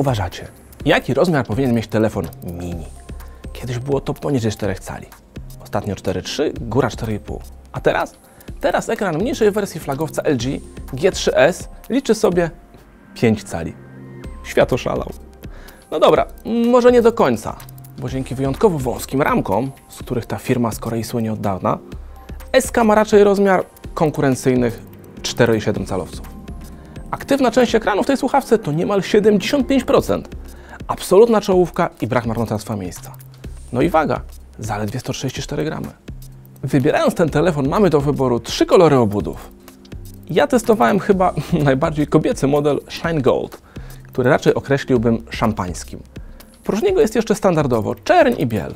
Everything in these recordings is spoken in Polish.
uważacie, jaki rozmiar powinien mieć telefon mini? Kiedyś było to poniżej 4 cali. Ostatnio 4,3, góra 4,5. A teraz? Teraz ekran mniejszej wersji flagowca LG G3S liczy sobie 5 cali. Świat oszalał. No dobra, może nie do końca, bo dzięki wyjątkowo wąskim ramkom, z których ta firma z Korei słynie od dawna, SK ma raczej rozmiar konkurencyjnych 4,7 calowców. Aktywna część ekranu w tej słuchawce to niemal 75%. Absolutna czołówka i brak marnotrawstwa miejsca. No i waga, zaledwie 134 gramy. Wybierając ten telefon mamy do wyboru trzy kolory obudów. Ja testowałem chyba najbardziej kobiecy model Shine Gold, który raczej określiłbym szampańskim. Prócz niego jest jeszcze standardowo czerń i biel.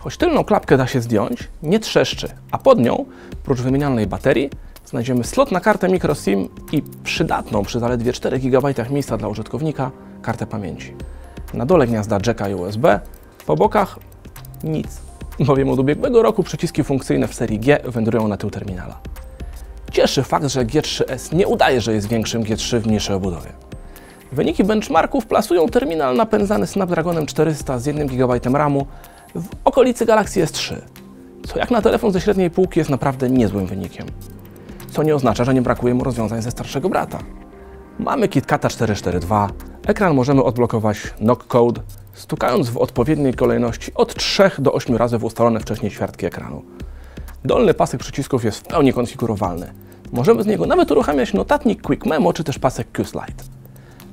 Choć tylną klapkę da się zdjąć, nie trzeszczy, a pod nią, prócz wymienianej baterii, znajdziemy slot na kartę microSIM i przydatną przy zaledwie 4 GB miejsca dla użytkownika kartę pamięci. Na dole gniazda jacka i USB, po bokach nic, bowiem od ubiegłego roku przyciski funkcyjne w serii G wędrują na tył terminala. Cieszy fakt, że G3S nie udaje, że jest większym G3 w mniejszej obudowie. Wyniki benchmarków plasują terminal napędzany Snapdragonem 400 z 1 GB RAMu w okolicy Galaxy S3, co jak na telefon ze średniej półki jest naprawdę niezłym wynikiem. Co nie oznacza, że nie brakuje mu rozwiązań ze starszego brata. Mamy KitKata 442, ekran możemy odblokować knock code, stukając w odpowiedniej kolejności od 3 do 8 razy w ustalone wcześniej ćwiartki ekranu. Dolny pasek przycisków jest w pełni konfigurowalny. Możemy z niego nawet uruchamiać notatnik Quick Memo czy też pasek Q-Slide.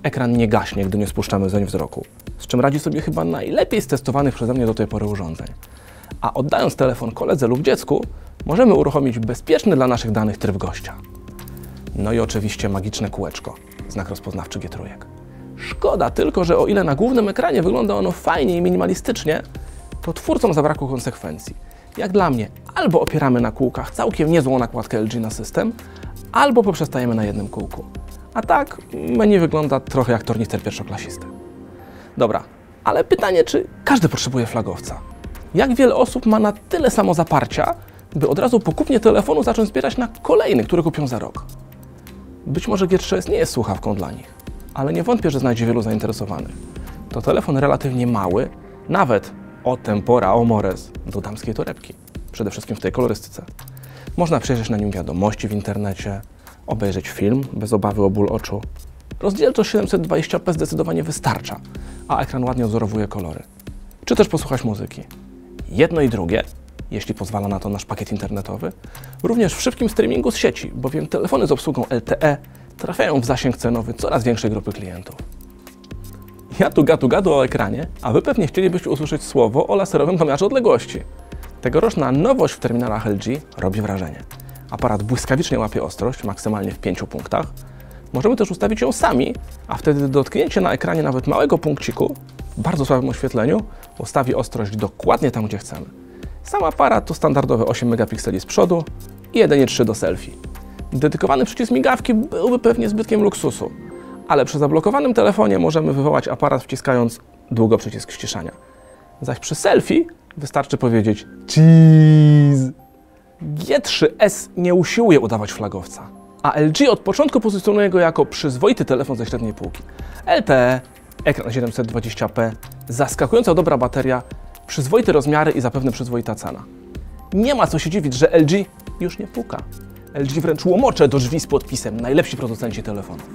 Ekran nie gaśnie, gdy nie spuszczamy zeń wzroku, z czym radzi sobie chyba najlepiej z testowanych przeze mnie do tej pory urządzeń. A oddając telefon koledze lub dziecku, możemy uruchomić bezpieczny dla naszych danych tryb gościa. No i oczywiście magiczne kółeczko, znak rozpoznawczy G3. Szkoda tylko, że o ile na głównym ekranie wygląda ono fajnie i minimalistycznie, to twórcom zabrakło konsekwencji. Jak dla mnie, albo opieramy na kółkach całkiem niezłą nakładkę LG na system, albo poprzestajemy na jednym kółku. A tak menu wygląda trochę jak tornister pierwszoklasisty. Dobra, ale pytanie, czy każdy potrzebuje flagowca? Jak wiele osób ma na tyle samo zaparcia, by od razu po kupnie telefonu zacząć zbierać na kolejny, który kupią za rok? Być może G3S nie jest słuchawką dla nich, ale nie wątpię, że znajdzie wielu zainteresowanych. To telefon relatywnie mały, nawet o tempora, o mores, do damskiej torebki. Przede wszystkim w tej kolorystyce. Można przejrzeć na nim wiadomości w internecie, obejrzeć film bez obawy o ból oczu. Rozdzielczość 720p zdecydowanie wystarcza, a ekran ładnie odzorowuje kolory. Czy też posłuchać muzyki. Jedno i drugie, jeśli pozwala na to nasz pakiet internetowy, również w szybkim streamingu z sieci, bowiem telefony z obsługą LTE trafiają w zasięg cenowy coraz większej grupy klientów. Ja tu gadu gadu o ekranie, a Wy pewnie chcielibyście usłyszeć słowo o laserowym pomiarze odległości. Tegoroczna nowość w terminalach LG robi wrażenie. Aparat błyskawicznie łapie ostrość, maksymalnie w 5 punktach. Możemy też ustawić ją sami, a wtedy dotknięcie na ekranie nawet małego punkciku w bardzo słabym oświetleniu ustawi ostrość dokładnie tam, gdzie chcemy. Sam aparat to standardowe 8 megapikseli z przodu i 1,3 do selfie. Dedykowany przycisk migawki byłby pewnie zbytkiem luksusu, ale przy zablokowanym telefonie możemy wywołać aparat wciskając długo przycisk ściszania. Zaś przy selfie wystarczy powiedzieć cheese. G3S nie usiłuje udawać flagowca, a LG od początku pozycjonuje go jako przyzwoity telefon ze średniej półki. LTE, ekran 720p, zaskakująco dobra bateria, przyzwoite rozmiary i zapewne przyzwoita cena. Nie ma co się dziwić, że LG już nie puka. LG wręcz łomocze do drzwi z podpisem najlepsi producenci telefonów.